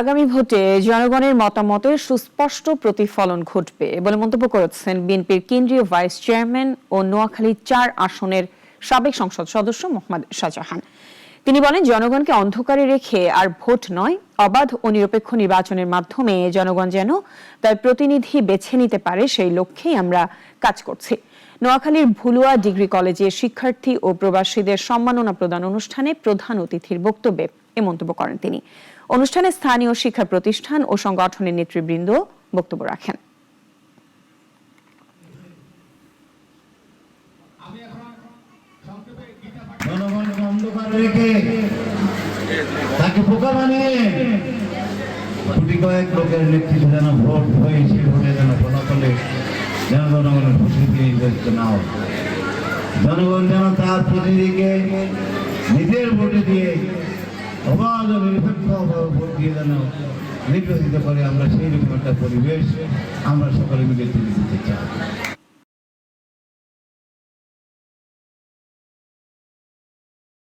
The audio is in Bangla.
আগামী ভোটে জনগণের মতামতের সুস্পষ্ট প্রতিফলন ঘটবে বলে মন্তব্য করেছেন বিএনপির কেন্দ্রীয় ভাইস চেয়ারম্যান ও নোয়াখালী চার আসনের সাবেক সংসদ সদস্য মোহাম্মদ শাহজাহান। তিনি বলেন, জনগণকে অন্ধকারে রেখে আর ভোট নয়, অবাধ ও নিরপেক্ষ নির্বাচনের মাধ্যমে জনগণ যেন তার প্রতিনিধি বেছে নিতে পারে সেই লক্ষ্যেই আমরা কাজ করছি। নোয়াখালীর ভুলুয়া ডিগ্রি কলেজে শিক্ষার্থী ও প্রবাসীদের সম্মাননা প্রদান অনুষ্ঠানে প্রধান অতিথির বক্তব্যে এ মন্তব্য করেন তিনি। অনুষ্ঠানে স্থানীয় শিক্ষা প্রতিষ্ঠান ও সংগঠনের নেতৃবৃন্দ বক্তব্য রাখেন। জনগণ যেন তার ভোটে দিয়ে অবাধ ও নিরপেক্ষ ভোট দিয়ে যেন নির্বাচিত করে আমরা সেই রকম একটা পরিবেশ, আমরা সকলে মিলে তুলে দিতে